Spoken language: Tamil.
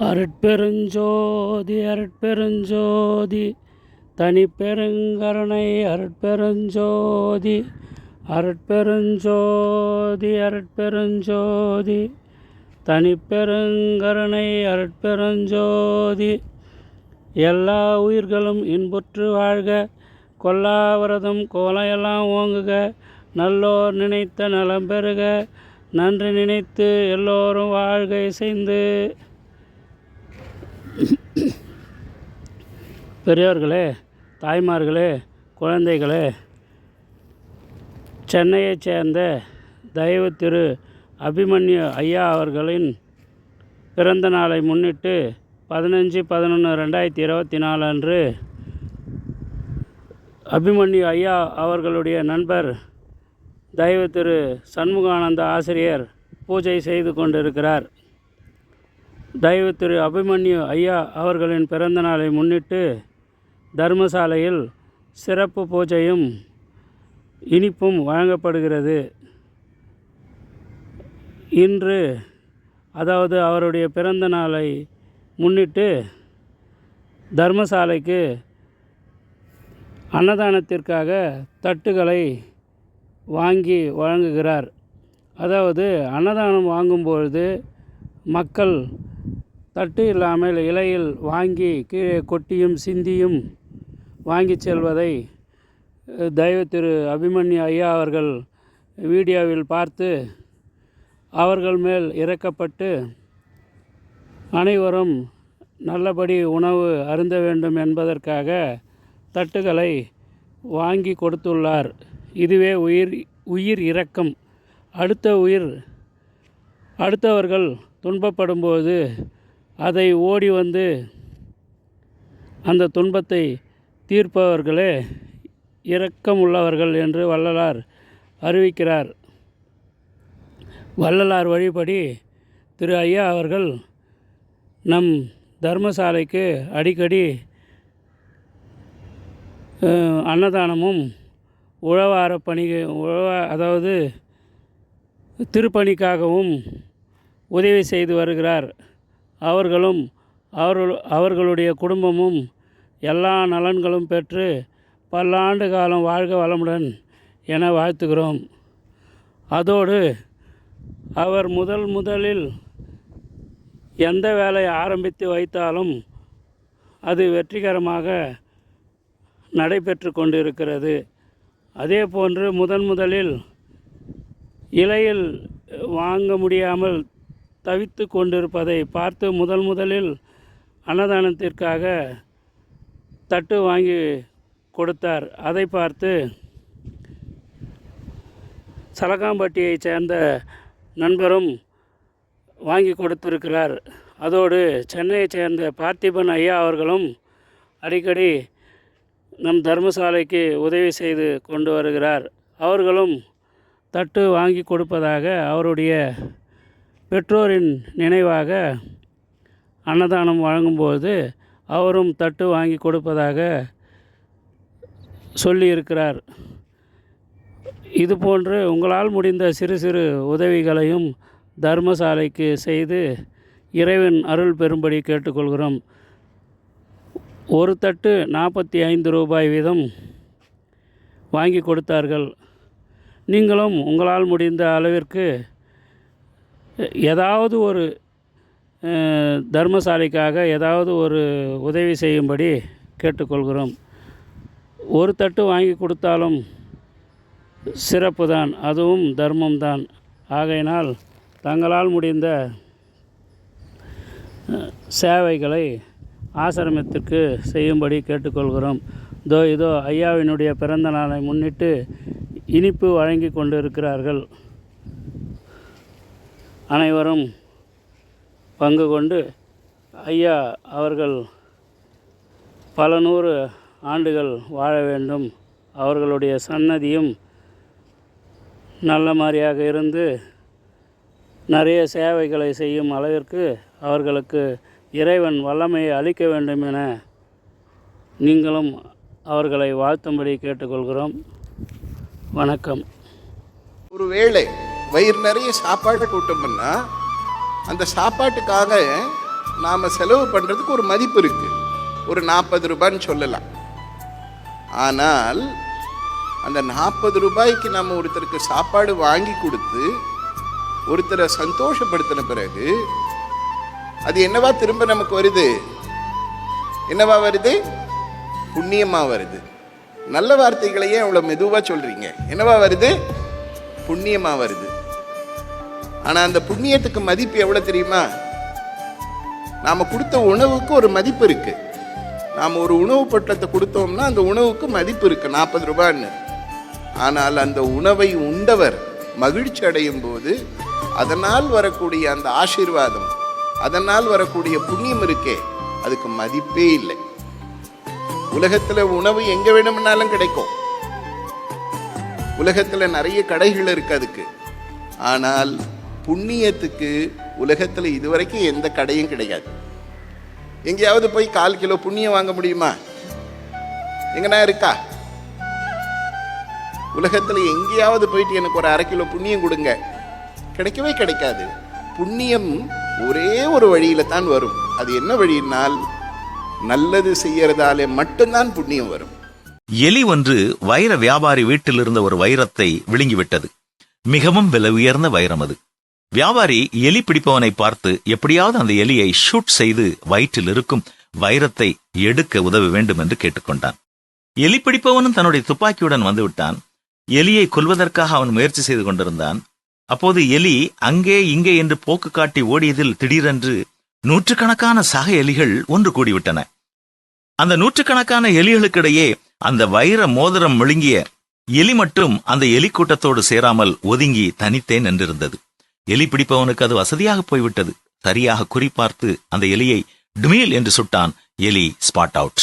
அருட்பெருஞ்சோதி அருட்பெருஞ்சோதி. தனிப்பெருங்கருணை அருட்பெருஞ்சோதி. அருட்பெருஞ்சோதி அருட்பெருஞ்சோதி. தனிப்பெருங்கருணை அருட்பெருஞ்சோதி. எல்லா உயிர்களும் இன்புற்று வாழ்க. கொல்லாவிரதம் கோலையெல்லாம் ஓங்குக. நல்லோர் நினைத்த நலம் பெறுக. நன்றி நினைத்து எல்லோரும் வாழ்க இசைந்து. பெரியோர்களே தாய்மார்களே குழந்தைகளே சென்னையைச் சேர்ந்த தயவு திரு அபிமன்யு ஐயா அவர்களின் பிறந்த நாளை முன்னிட்டு பதினஞ்சு பதினொன்று ரெண்டாயிரத்தி இருபத்தி நாலு அன்று அபிமன்யு ஐயா அவர்களுடைய நண்பர் தயவு திரு சண்முகானந்த ஆசிரியர் பூஜை செய்து கொண்டிருக்கிறார். தயவு திரு அபிமன்யு ஐயா அவர்களின் பிறந்த நாளை முன்னிட்டு தர்மசாலையில் சிறப்பு பூஜையும் இனிப்பும் வழங்கப்படுகிறது. இன்று அதாவது அவருடைய பிறந்த நாளை முன்னிட்டு தர்மசாலைக்கு அன்னதானத்திற்காக தட்டுகளை வாங்கி வழங்குகிறார். அதாவது அன்னதானம் வாங்கும்பொழுது மக்கள் தட்டு இல்லாமல் இலையில் வாங்கி கீழே கொட்டியும் சிந்தியும் வாங்கி செல்வதை அஹ், தயவு திரு அபிமன்யு ஐயா அவர்கள் வீடியோவில் பார்த்து அவர்கள் மேல் இறக்கப்பட்டு அனைவரும் நல்லபடி உணவு அருந்த வேண்டும் என்பதற்காக தட்டுகளை வாங்கி கொடுத்துள்ளார். இதுவே உயிர் உயிர் இரக்கம். அடுத்த உயிர் அடுத்தவர்கள் துன்பப்படும்போது அதை ஓடி வந்து அந்த துன்பத்தை தீர்ப்பவர்களே இரக்கமுள்ளவர்கள் என்று வள்ளலார் அறிவிக்கிறார். வள்ளலார் வழிபடி திரு ஐயா அவர்கள் நம் தர்மசாலைக்கு அடிக்கடி அன்னதானமும் உழவார பணி உழவ அதாவது திருப்பணிக்காகவும் உதவி செய்து வருகிறார். அவர்களும் அவர்கள் அவர்களுடைய குடும்பமும் எல்லா நலன்களும் பெற்று பல்லாண்டு காலம் வாழ்க வளமுடன் என வாழ்த்துகிறோம். அதோடு அவர் முதல் முதலில் எந்த வேலையை ஆரம்பித்து வைத்தாலும் அது வெற்றிகரமாக நடைபெற்று கொண்டிருக்கிறது. அதே போன்று முதன் முதலில் இலையில் வாங்க முடியாமல் தவித்து கொண்டிருப்பதை பார்த்து முதல் முதலில் அன்னதானத்திற்காக தட்டு வாங்கி கொடுத்தார். அதை பார்த்து சலகாம்பட்டியைச் சேர்ந்த நண்பரும் வாங்கி கொடுத்திருக்கிறார். அதோடு சென்னையைச் சேர்ந்த பார்த்திபன் ஐயா அவர்களும் அடிக்கடி நம் தர்மசாலைக்கு உதவி செய்து கொண்டு வருகிறார். அவர்களும் தட்டு வாங்கி கொடுப்பதாக அவருடைய பெற்றோரின் நினைவாக அன்னதானம் வழங்கும்போது அவரும் தட்டு வாங்கி கொடுப்பதாக சொல்லியிருக்கிறார். இதுபோன்று உங்களால் முடிந்த சிறு சிறு உதவிகளையும் தர்மசாலைக்கு செய்து இறைவன் அருள் பெறும்படி கேட்டுக்கொள்கிறோம். ஒரு தட்டு நாற்பத்தி ஐந்து ரூபாய் வீதம் வாங்கி கொடுத்தார்கள். நீங்களும் உங்களால் முடிந்த அளவிற்கு ஏதாவது ஒரு தர்மசாலைக்காக ஏதாவது ஒரு உதவி செய்யும்படி கேட்டுக்கொள்கிறோம். ஒரு தட்டு வாங்கி கொடுத்தாலும் சிறப்பு தான் அதுவும் தர்மம்தான். ஆகையினால் தங்களால் முடிந்த சேவைகளை ஆசிரமத்திற்கு செய்யும்படி கேட்டுக்கொள்கிறோம். இதோ இதோ ஐயாவினுடைய பிறந்த நாளை முன்னிட்டு இனிப்பு வழங்கி கொண்டிருக்கிறார்கள். அனைவரும் பங்கு கொண்டு ஐயா அவர்கள் பல நூறு ஆண்டுகள் வாழ வேண்டும். அவர்களுடைய சன்னதியும் நல்ல மாதிரியாக இருந்து நிறைய சேவைகளை செய்யும் அளவிற்கு அவர்களுக்கு இறைவன் வல்லமையை அளிக்க வேண்டும் என நீங்களும் அவர்களை வாழ்த்தும்படி கேட்டுக்கொள்கிறோம். வணக்கம். ஒருவேளை வயிறு நிறைய சாப்பாடு கூட்டம்னா அந்த சாப்பாட்டுக்காக நாம் செலவு பண்ணுறதுக்கு ஒரு மதிப்பு இருக்குது ஒரு நாற்பது ரூபான்னு சொல்லலாம். ஆனால் அந்த நாற்பது ரூபாய்க்கு நம்ம ஒருத்தருக்கு சாப்பாடு வாங்கி கொடுத்து ஒருத்தரை சந்தோஷப்படுத்தின பிறகு அது என்னவா திரும்ப நமக்கு வருது? என்னவா வருது? புண்ணியமாக வருது. நல்ல வார்த்தைகளையே அவ்வளோ மெதுவாக சொல்கிறீங்க என்னவா வருது? புண்ணியமாக வருது. ஆனால் அந்த புண்ணியத்துக்கு மதிப்பு எவ்வளோ தெரியுமா? நாம் கொடுத்த உணவுக்கு ஒரு மதிப்பு இருக்குது நாம் ஒரு உணவு பட்டத்தை கொடுத்தோம்னா அந்த உணவுக்கு மதிப்பு இருக்குது நாற்பது ரூபான்னு. ஆனால் அந்த உணவை உண்டவர் மகிழ்ச்சி அடையும் போது அதனால் வரக்கூடிய அந்த ஆசீர்வாதம் அதனால் வரக்கூடிய புண்ணியம் இருக்கே அதுக்கு மதிப்பே இல்லை. உலகத்தில் உணவு எங்கே வேணும்னாலும் கிடைக்கும். உலகத்தில் நிறைய கடைகள் இருக்கு அதுக்கு. ஆனால் புண்ணியத்துக்கு உலகத்துல இதுவரைக்கும் எந்த கடையும் கிடையாது. எங்கேயாவது போய் கால் கிலோ புண்ணியம் வாங்க முடியுமா? எங்கன்னா இருக்கா? உலகத்துல எங்கேயாவது போயிட்டு எனக்கு ஒரு அரை கிலோ புண்ணியம் கொடுங்க. கிடைக்கவே கிடைக்காது. புண்ணியம் ஒரே ஒரு வழியில தான் வரும். அது என்ன வழியினால் நல்லது செய்யறதாலே மட்டும்தான் புண்ணியம் வரும். எலி ஒன்று வைர வியாபாரி வீட்டில் இருந்த ஒரு வைரத்தை விழுங்கிவிட்டது. மிகவும் விலை உயர்ந்த வைரம் அது. வியாபாரி எலி பிடிப்பவனை பார்த்து எப்படியாவது அந்த எலியை ஷூட் செய்து வயிற்றில் இருக்கும் வைரத்தை எடுக்க உதவ வேண்டும் என்று கேட்டுக்கொண்டான். எலி பிடிப்பவனும் தன்னுடைய துப்பாக்கியுடன் வந்துவிட்டான். எலியை கொல்வதற்காக அவன் முயற்சி செய்து கொண்டிருந்தான். அப்போது எலி அங்கே இங்கே என்று போக்கு காட்டி ஓடியதில் திடீரென்று நூற்றுக்கணக்கான சக எலிகள் ஒன்று கூடிவிட்டன. அந்த நூற்றுக்கணக்கான எலிகளுக்கிடையே அந்த வைர மோதிரம் விழுங்கிய எலி மட்டும் அந்த எலி கூட்டத்தோடு சேராமல் ஒதுங்கி தனித்தே நின்றிருந்தது. எலி பிடிப்பவனுக்கு அது வசதியாக போய்விட்டது. சரியாக குறிப்பார்த்து அந்த எலியை டுமீல் என்று சுட்டான். எலி ஸ்பாட் அவுட்.